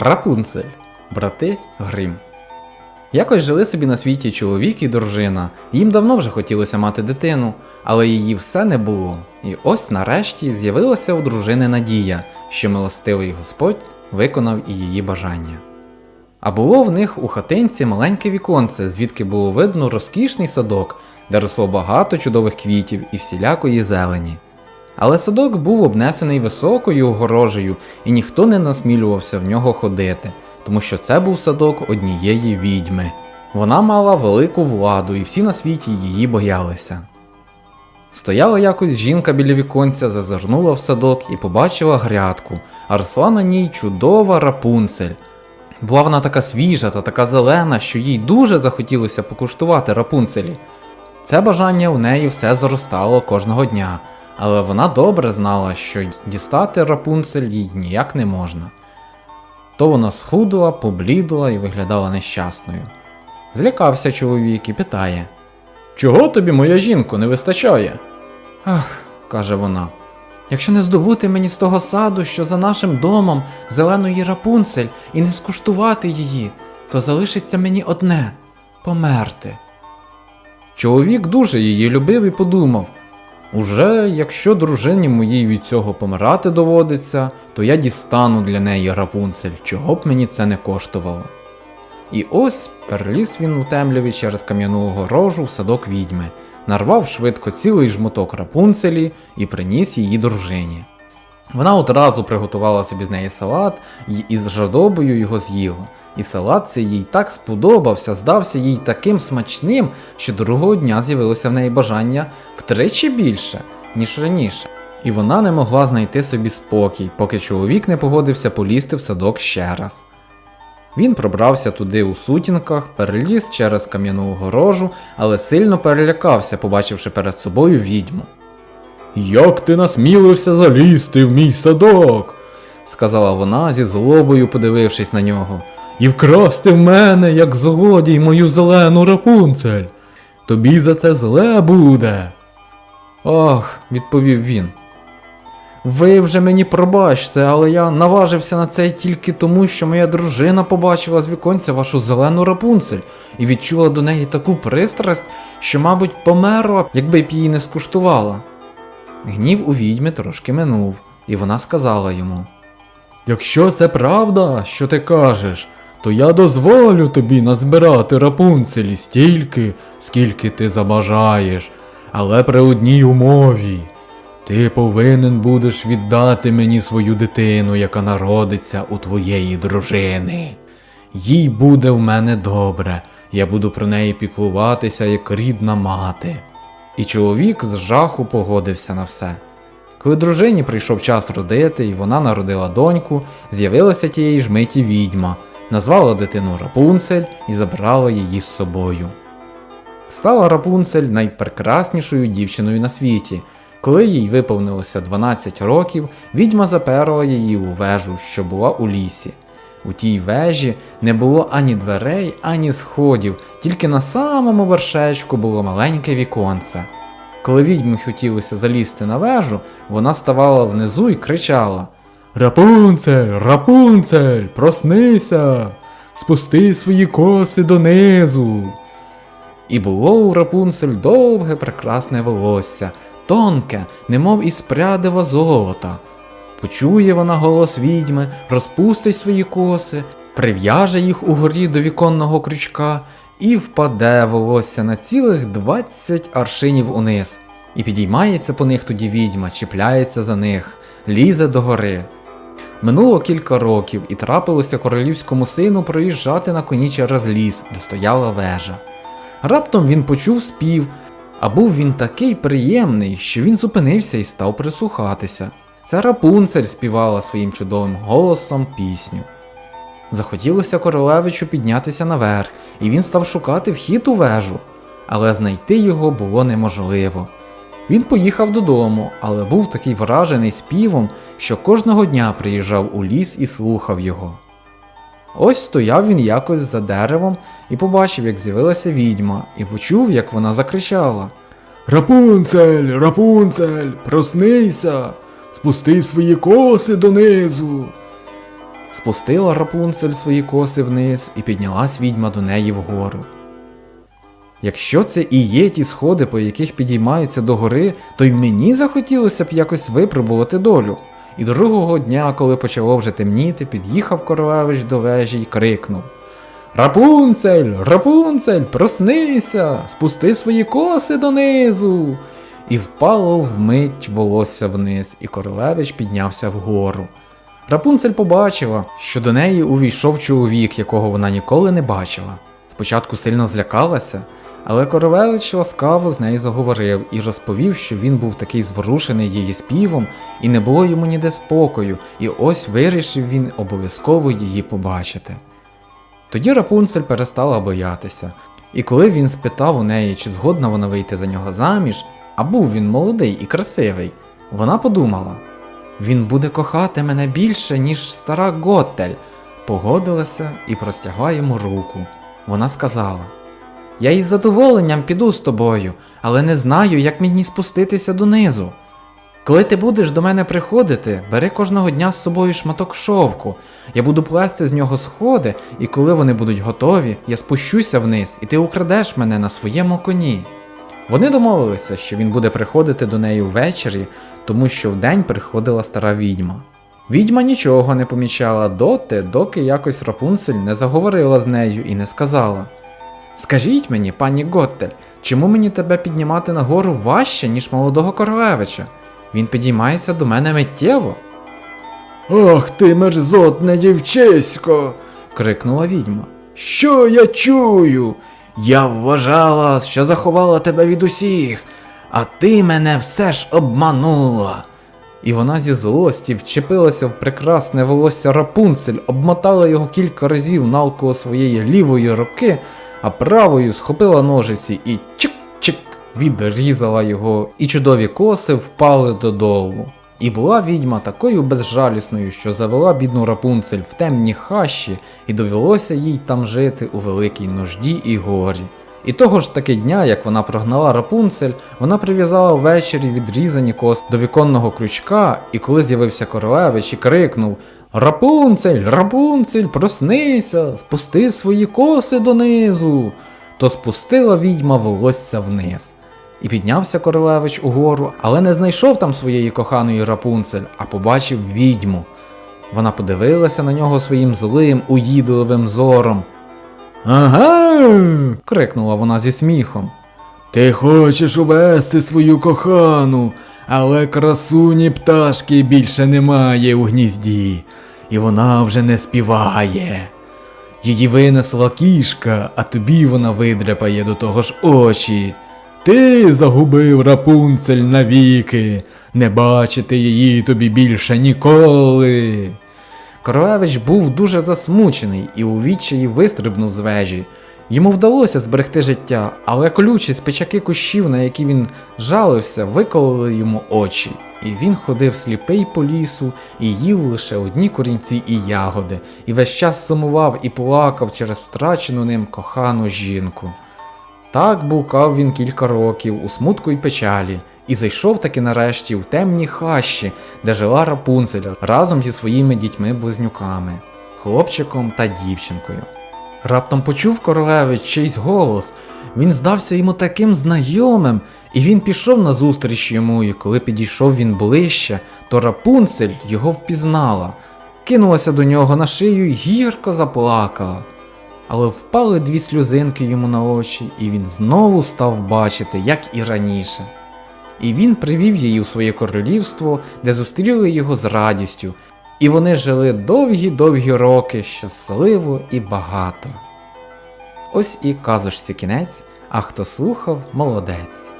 Рапунцель. Брати Грим. Якось жили собі на світі чоловік і дружина. Їм давно вже хотілося мати дитину, але її все не було. І ось нарешті з'явилася у дружини надія, що милостивий Господь виконав і її бажання. А було в них у хатинці маленьке віконце, звідки було видно розкішний садок, де росло багато чудових квітів і всілякої зелені. Але садок був обнесений високою огорожею, і ніхто не насмілювався в нього ходити, тому що це був садок однієї відьми. Вона мала велику владу, і всі на світі її боялися. Стояла якось жінка біля віконця, зазирнула в садок і побачила грядку, а росла на ній чудова рапунцель. Була вона така свіжа та така зелена, що їй дуже захотілося покуштувати рапунцелі. Це бажання у неї все зростало кожного дня, але вона добре знала, що дістати рапунцель їй ніяк не можна. То вона схудла, поблідла і виглядала нещасною. Злякався чоловік і питає: Чого тобі, моя жінко, не вистачає? Ах, каже вона. Якщо не здобути мені з того саду, що за нашим домом зеленої рапунцель, і не скуштувати її, то залишиться мені одне померти. Чоловік дуже її любив і подумав: уже якщо дружині моїй від цього помирати доводиться, то я дістану для неї рапунцель, чого б мені це не коштувало. І ось переліз він у темряві через кам'яну огорожу в садок відьми, нарвав швидко цілий жмуток рапунцелі і приніс її дружині. Вона одразу приготувала собі з неї салат і із жадобою його з'їла. І салат цей їй так сподобався, здався їй таким смачним, що другого дня з'явилося в неї бажання втричі більше, ніж раніше. І вона не могла знайти собі спокій, поки чоловік не погодився полізти в садок ще раз. Він пробрався туди у сутінках, переліз через кам'яну огорожу, але сильно перелякався, побачивши перед собою відьму. Як ти насмілився залізти в мій садок? сказала вона зі злобою, подивившись на нього. І вкрасти в мене, як злодій, мою зелену рапунцель. Тобі за це зле буде. Ах, відповів він. Ви вже мені пробачте, але я наважився на це тільки тому, що моя дружина побачила з віконця вашу зелену рапунцель і відчула до неї таку пристрасть, що, мабуть, померла, якби б її не скуштувала. Гнів у відьми трошки минув, і вона сказала йому: Якщо це правда, що ти кажеш, то я дозволю тобі назбирати рапунцелі стільки, скільки ти забажаєш, але при одній умові. Ти повинен будеш віддати мені свою дитину, яка народиться у твоєї дружини. Їй буде в мене добре, я буду про неї піклуватися як рідна мати. І чоловік з жаху погодився на все. Коли дружині прийшов час родити, і вона народила доньку, з'явилася тієї ж миті відьма, назвала дитину Рапунцель і забрала її з собою. Стала Рапунцель найпрекраснішою дівчиною на світі. Коли їй виповнилося 12 років, відьма заперла її у вежу, що була у лісі. У тій вежі не було ані дверей, ані сходів, тільки на самому вершечку було маленьке віконце. Коли відьмі хотілося залізти на вежу, вона ставала внизу і кричала: Рапунцель, рапунцель, проснися, спусти свої коси донизу. І було у Рапунцель довге прекрасне волосся, тонке, немов із прядива золота. Почує вона голос відьми, розпустить свої коси, прив'яже їх угорі до віконного крючка, і впаде волосся на цілих двадцять аршинів униз, і підіймається по них тоді відьма, чіпляється за них, лізе до гори. Минуло кілька років, і трапилося королівському сину проїжджати на коні через ліс, де стояла вежа. Раптом він почув спів, а був він такий приємний, що він зупинився і став прислухатися. Це Рапунцель співала своїм чудовим голосом пісню. Захотілося королевичу піднятися наверх, і він став шукати вхід у вежу, але знайти його було неможливо. Він поїхав додому, але був такий вражений співом, що кожного дня приїжджав у ліс і слухав його. Ось стояв він якось за деревом і побачив, як з'явилася відьма, і почув, як вона закричала: Рапунцель, Рапунцель, проснися, спусти свої коси донизу. Спустила Рапунцель свої коси вниз і піднялась відьма до неї вгору. Якщо це і є ті сходи, по яких підіймаються до гори, то й мені захотілося б якось випробувати долю. І другого дня, коли почало вже темніти, під'їхав королевич до вежі й крикнув Рапунцель, Рапунцель, проснися, спусти свої коси донизу. І впало вмить волосся вниз, і королевич піднявся вгору. Рапунцель побачила, що до неї увійшов чоловік, якого вона ніколи не бачила. Спочатку сильно злякалася, але королевич ласкаво з нею заговорив і розповів, що він був такий зворушений її співом, і не було йому ніде спокою, і ось вирішив він обов'язково її побачити. Тоді Рапунцель перестала боятися, і коли він спитав у неї, чи згодна вона вийти за нього заміж, а був він молодий і красивий, вона подумала: він буде кохати мене більше, ніж стара Готель, погодилася і простягла йому руку. Вона сказала: Я із задоволенням піду з тобою, але не знаю, як мені спуститися донизу. Коли ти будеш до мене приходити, бери кожного дня з собою шматок шовку. Я буду плести з нього сходи, і коли вони будуть готові, я спущуся вниз, і ти украдеш мене на своєму коні. Вони домовилися, що він буде приходити до неї ввечері, тому що вдень приходила стара відьма. Відьма нічого не помічала доти, доки якось Рапунцель не заговорила з нею і не сказала: Скажіть мені, пані Готтель, чому мені тебе піднімати нагору важче, ніж молодого королевича? Він підіймається до мене миттєво. Ах ти мерзотне дівчисько. крикнула відьма. Що я чую? Я вважала, що заховала тебе від усіх, а ти мене все ж обманула. І вона зі злості вчепилася в прекрасне волосся Рапунцель, обмотала його кілька разів навколо своєї лівої руки, а правою схопила ножиці і чик-чик відрізала його, і чудові коси впали додолу. І була відьма такою безжалісною, що завела бідну Рапунцель в темні хащі, і довелося їй там жити у великій нужді і горі. І того ж таки дня, як вона прогнала Рапунцель, вона прив'язала ввечері відрізані коси до віконного крючка, і коли з'явився королевич і крикнув Рапунцель, Рапунцель, проснися, спусти свої коси донизу, то спустила відьма волосся вниз. І піднявся королевич угору, але не знайшов там своєї коханої Рапунцель, а побачив відьму. Вона подивилася на нього своїм злим, уїдливим зором. Ага. крикнула вона зі сміхом. Ти хочеш увести свою кохану, але красуні пташки більше немає у гнізді, і вона вже не співає. Її винесла кішка, а тобі вона видряпає до того ж очі. Ти загубив Рапунцель навіки, не бачити її тобі більше ніколи. Королевич був дуже засмучений і у відчаї вистрибнув з вежі. Йому вдалося зберегти життя, але колючі спичаки кущів, на які він жалився, викололи йому очі, і він ходив сліпий по лісу і їв лише одні корінці і ягоди, і весь час сумував і плакав через втрачену ним кохану жінку. Так блукав він кілька років у смутку й печалі, і зайшов таки нарешті в темні хащі, де жила Рапунцеля разом зі своїми дітьми-близнюками, хлопчиком та дівчинкою. Раптом почув королевич чийсь голос, він здався йому таким знайомим, і він пішов назустріч йому, і коли підійшов він ближче, то Рапунцель його впізнала, кинулася до нього на шию й гірко заплакала. Але впали дві сльозинки йому на очі, і він знову став бачити, як і раніше. І він привів її у своє королівство, де зустріли його з радістю, і вони жили довгі-довгі роки щасливо і багато. Ось і казочці кінець, а хто слухав, молодець.